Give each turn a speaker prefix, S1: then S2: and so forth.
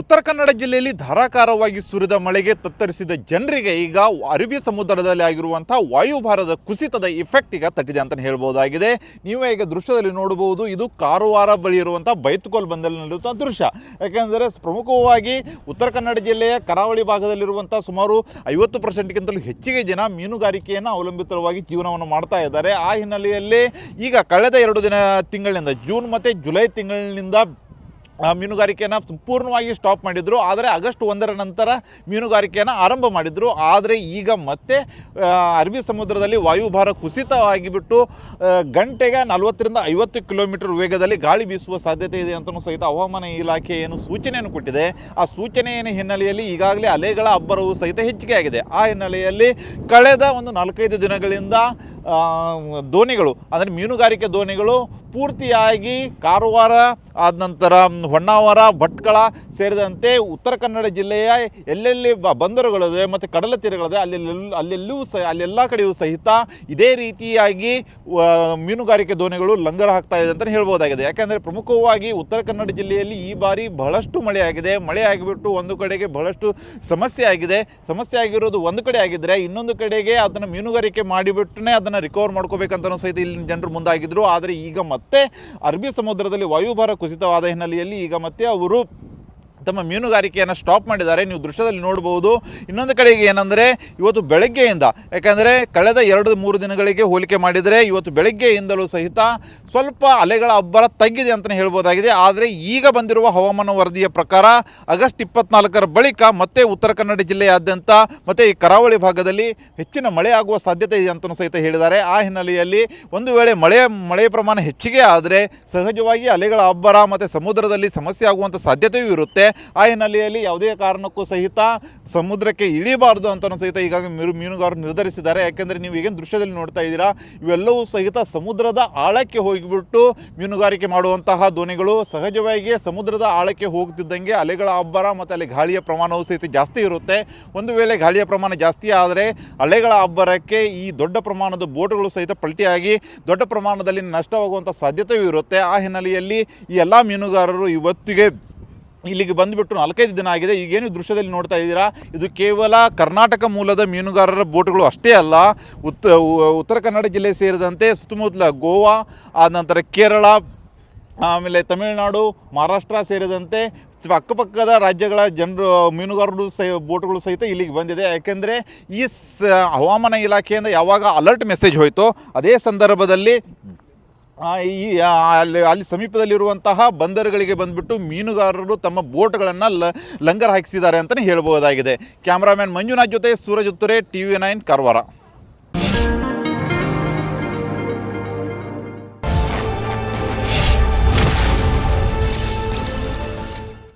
S1: ಉತ್ತರ ಕನ್ನಡ ಜಿಲ್ಲೆಯಲ್ಲಿ ಧಾರಾಕಾರವಾಗಿ ಸುರಿದ ಮಳೆಗೆ ತತ್ತರಿಸಿದ ಜನರಿಗೆ ಈಗ ಅರಬ್ಬಿ ಸಮುದ್ರದಲ್ಲಿ ಆಗಿರುವಂಥ ವಾಯುಭಾರದ ಕುಸಿತದ ಇಫೆಕ್ಟ್ ಈಗ ತಟ್ಟಿದೆ ಅಂತ ಹೇಳ್ಬೋದಾಗಿದೆ. ನೀವೇ ಈಗ ದೃಶ್ಯದಲ್ಲಿ ನೋಡಬಹುದು, ಇದು ಕಾರವಾರ ಬಳಿ ಇರುವಂಥ ಬೈತುಕೋಲ್ ಬಂದಲ್ಲಿ ನಡೆಯುವಂಥ ದೃಶ್ಯ. ಯಾಕೆಂದರೆ ಪ್ರಮುಖವಾಗಿ ಉತ್ತರ ಕನ್ನಡ ಜಿಲ್ಲೆಯ ಕರಾವಳಿ ಭಾಗದಲ್ಲಿರುವಂಥ ಸುಮಾರು ಐವತ್ತು ಪರ್ಸೆಂಟ್ಗಿಂತಲೂ ಹೆಚ್ಚಿಗೆ ಜನ ಮೀನುಗಾರಿಕೆಯನ್ನು ಅವಲಂಬಿತವಾಗಿ ಜೀವನವನ್ನು ಮಾಡ್ತಾ ಇದ್ದಾರೆ. ಆ ಹಿನ್ನೆಲೆಯಲ್ಲಿ ಈಗ ಕಳೆದ ಎರಡು ದಿನ ತಿಂಗಳಿನಿಂದ, ಜೂನ್ ಮತ್ತು ಜುಲೈ ತಿಂಗಳಿನಿಂದ ಮೀನುಗಾರಿಕೆಯನ್ನು ಸಂಪೂರ್ಣವಾಗಿ ಸ್ಟಾಪ್ ಮಾಡಿದರು. ಆದರೆ ಆಗಸ್ಟ್ ಒಂದರ ನಂತರ ಮೀನುಗಾರಿಕೆಯನ್ನು ಆರಂಭ ಮಾಡಿದರು. ಆದರೆ ಈಗ ಮತ್ತೆ ಅರಬ್ಬಿ ಸಮುದ್ರದಲ್ಲಿ ವಾಯುಭಾರ ಕುಸಿತವಾಗಿಬಿಟ್ಟು ಗಂಟೆಗೆ ನಲವತ್ತರಿಂದ ಐವತ್ತು ಕಿಲೋಮೀಟರ್ ವೇಗದಲ್ಲಿ ಗಾಳಿ ಬೀಸುವ ಸಾಧ್ಯತೆ ಇದೆ ಅಂತಲೂ ಸಹಿತ ಹವಾಮಾನ ಇಲಾಖೆ ಏನು ಸೂಚನೆಯನ್ನು ಕೊಟ್ಟಿದೆ. ಆ ಸೂಚನೆಯ ಹಿನ್ನೆಲೆಯಲ್ಲಿ ಈಗಾಗಲೇ ಅಲೆಗಳ ಅಬ್ಬರವು ಸಹಿತ ಹೆಚ್ಚಿಗೆ ಆಗಿದೆ. ಆ ಹಿನ್ನೆಲೆಯಲ್ಲಿ ಕಳೆದ ಒಂದು ನಾಲ್ಕೈದು ದಿನಗಳಿಂದ ದೋಣಿಗಳು, ಅಂದರೆ ಮೀನುಗಾರಿಕೆ ದೋಣಿಗಳು ಪೂರ್ತಿಯಾಗಿ ಕಾರವಾರ ಆದ ನಂತರ ಹೊನ್ನಾವರ, ಭಟ್ಕಳ ಸೇರಿದಂತೆ ಉತ್ತರ ಕನ್ನಡ ಜಿಲ್ಲೆಯ ಎಲ್ಲೆಲ್ಲಿ ಬಂದರುಗಳಿದೆ ಮತ್ತು ಕಡಲ ತೀರಗಳಿದೆ ಅಲ್ಲೆಲ್ಲ ಅಲ್ಲೆಲ್ಲೂ ಸಹ ಅಲ್ಲೆಲ್ಲ ಕಡೆಯೂ ಸಹಿತ ಇದೇ ರೀತಿಯಾಗಿ ಮೀನುಗಾರಿಕೆ ದೋಣಿಗಳು ಲಂಗರ ಹಾಕ್ತಾ ಇದೆ ಅಂತಲೇ ಹೇಳ್ಬೋದಾಗಿದೆ. ಯಾಕೆಂದರೆ ಪ್ರಮುಖವಾಗಿ ಉತ್ತರ ಕನ್ನಡ ಜಿಲ್ಲೆಯಲ್ಲಿ ಈ ಬಾರಿ ಬಹಳಷ್ಟು ಮಳೆಯಾಗಿದೆ ಮಳೆ ಆಗಿಬಿಟ್ಟು ಒಂದು ಕಡೆಗೆ ಬಹಳಷ್ಟು ಸಮಸ್ಯೆ ಆಗಿದೆ. ಸಮಸ್ಯೆ ಆಗಿರೋದು ಒಂದು ಕಡೆ ಆಗಿದ್ದರೆ ಇನ್ನೊಂದು ಕಡೆಗೆ ಅದನ್ನು ಮೀನುಗಾರಿಕೆ ಮಾಡಿಬಿಟ್ಟೇ ಅದನ್ನು ರಿಕವರ್ ಮಾಡ್ಕೋಬೇಕಂತಲೂ ಸಹಿತ ಇಲ್ಲಿನ ಜನರು ಮುಂದಾಗಿದ್ದರು ಆದರೆ ಈಗ ಮತ್ತೆ ಅರಬ್ಬಿ ಸಮುದ್ರದಲ್ಲಿ ವಾಯುಭಾರ ಕುಸಿತವಾದ ಹಿನ್ನೆಲೆಯಲ್ಲಿ ಈಗ ಮತ್ತೆ ಅವರು ತಮ್ಮ ಮೀನುಗಾರಿಕೆಯನ್ನು ಸ್ಟಾಪ್ ಮಾಡಿದ್ದಾರೆ. ನೀವು ದೃಶ್ಯದಲ್ಲಿ ನೋಡ್ಬೋದು. ಇನ್ನೊಂದು ಕಡೆಗೆ ಏನಂದರೆ, ಇವತ್ತು ಬೆಳಗ್ಗೆಯಿಂದ, ಯಾಕಂದರೆ ಕಳೆದ ಎರಡು ಮೂರು ದಿನಗಳಿಗೆ ಹೋಲಿಕೆ ಮಾಡಿದರೆ ಇವತ್ತು ಬೆಳಗ್ಗೆಯಿಂದಲೂ ಸಹಿತ ಸ್ವಲ್ಪ ಅಲೆಗಳ ಅಬ್ಬರ ತಗ್ಗಿದೆ ಅಂತಲೇ ಹೇಳ್ಬೋದಾಗಿದೆ. ಆದರೆ ಈಗ ಬಂದಿರುವ ಹವಾಮಾನ ವರದಿಯ ಪ್ರಕಾರ ಆಗಸ್ಟ್ ಇಪ್ಪತ್ನಾಲ್ಕರ ಬಳಿಕ ಮತ್ತೆ ಉತ್ತರ ಕನ್ನಡ ಜಿಲ್ಲೆಯಾದ್ಯಂತ ಮತ್ತು ಈ ಕರಾವಳಿ ಭಾಗದಲ್ಲಿ ಹೆಚ್ಚಿನ ಮಳೆ ಆಗುವ ಸಾಧ್ಯತೆ ಇದೆ ಅಂತಲೂ ಸಹಿತ ಹೇಳಿದ್ದಾರೆ. ಆ ಹಿನ್ನೆಲೆಯಲ್ಲಿ ಒಂದು ವೇಳೆ ಮಳೆ ಮಳೆಯ ಪ್ರಮಾಣ ಹೆಚ್ಚಿಗೆ ಆದರೆ ಸಹಜವಾಗಿ ಅಲೆಗಳ ಅಬ್ಬರ ಮತ್ತು ಸಮುದ್ರದಲ್ಲಿ ಸಮಸ್ಯೆ ಆಗುವಂಥ ಸಾಧ್ಯತೆಯೂ ಇರುತ್ತೆ. ಆ ಹಿನ್ನೆಲೆಯಲ್ಲಿ ಯಾವುದೇ ಕಾರಣಕ್ಕೂ ಸಹಿತ ಸಮುದ್ರಕ್ಕೆ ಇಳಿಬಾರ್ದು ಅಂತಲೂ ಸಹಿತ ಈಗಾಗಲೇ ಮೀನು ಮೀನುಗಾರರು ನಿರ್ಧರಿಸಿದ್ದಾರೆ. ಯಾಕೆಂದರೆ ನೀವು ಈಗೇನು ದೃಶ್ಯದಲ್ಲಿ ನೋಡ್ತಾ ಇದ್ದೀರಾ, ಇವೆಲ್ಲವೂ ಸಹಿತ ಸಮುದ್ರದ ಆಳಕ್ಕೆ ಹೋಗಿಬಿಟ್ಟು ಮೀನುಗಾರಿಕೆ ಮಾಡುವಂತಹ ದೋಣಿಗಳು ಸಹಜವಾಗಿ ಸಮುದ್ರದ ಆಳಕ್ಕೆ ಹೋಗ್ತಿದ್ದಂಗೆ ಅಲೆಗಳ ಅಬ್ಬರ ಮತ್ತು ಅಲ್ಲಿ ಗಾಳಿಯ ಪ್ರಮಾಣವು ಸಹಿತ ಜಾಸ್ತಿ ಇರುತ್ತೆ. ಒಂದು ವೇಳೆ ಗಾಳಿಯ ಪ್ರಮಾಣ ಜಾಸ್ತಿ ಆದರೆ ಅಲೆಗಳ ಅಬ್ಬರಕ್ಕೆ ಈ ದೊಡ್ಡ ಪ್ರಮಾಣದ ಬೋಟ್ಗಳು ಸಹಿತ ಪಲ್ಟಿಯಾಗಿ ದೊಡ್ಡ ಪ್ರಮಾಣದಲ್ಲಿ ನಷ್ಟವಾಗುವಂಥ ಸಾಧ್ಯತೆಯೂ ಇರುತ್ತೆ. ಆ ಹಿನ್ನೆಲೆಯಲ್ಲಿ ಈ ಎಲ್ಲ ಮೀನುಗಾರರು ಇವತ್ತಿಗೆ ಇಲ್ಲಿಗೆ ಬಂದುಬಿಟ್ಟು ನಾಲ್ಕೈದು ದಿನ ಆಗಿದೆ. ಈಗೇನು ದೃಶ್ಯದಲ್ಲಿ ನೋಡ್ತಾ ಇದ್ದೀರಾ? ಇದು ಕೇವಲ ಕರ್ನಾಟಕ ಮೂಲದ ಮೀನುಗಾರರ ಬೋಟ್ಗಳು ಅಷ್ಟೇ ಅಲ್ಲ ಉತ್ತ ಉತ್ತರ ಕನ್ನಡ ಜಿಲ್ಲೆ ಸೇರಿದಂತೆ ಸುತ್ತಮುತ್ತಲ ಗೋವಾ, ಆದ ನಂತರ ಕೇರಳ, ಆಮೇಲೆ ತಮಿಳುನಾಡು, ಮಹಾರಾಷ್ಟ್ರ ಸೇರಿದಂತೆ ಅಕ್ಕಪಕ್ಕದ ರಾಜ್ಯಗಳ ಜನರು, ಮೀನುಗಾರರು ಸಹ ಬೋಟ್ಗಳು ಸಹಿತ ಇಲ್ಲಿಗೆ ಬಂದಿದೆ. ಯಾಕೆಂದರೆ ಈ ಸ, ಹವಾಮಾನ ಇಲಾಖೆಯಿಂದ ಯಾವಾಗ ಅಲರ್ಟ್ ಮೆಸೇಜ್ ಹೋಯಿತೋ, ಅದೇ ಸಂದರ್ಭದಲ್ಲಿ ಈ ಅಲ್ಲಿ ಅಲ್ಲಿ ಸಮೀಪದಲ್ಲಿರುವಂತಹ ಬಂದರುಗಳಿಗೆ ಬಂದುಬಿಟ್ಟು ಮೀನುಗಾರರು ತಮ್ಮ ಬೋಟ್ಗಳನ್ನು ಲ, ಲಂಗರ್ ಹಾಕಿಸಿದ್ದಾರೆ ಅಂತಲೇ ಹೇಳ್ಬೋದಾಗಿದೆ. ಕ್ಯಾಮ್ರಾಮ್ಯಾನ್ ಮಂಜುನಾಥ್ ಜೊತೆ Suraj Uttare T V nine, Karwar.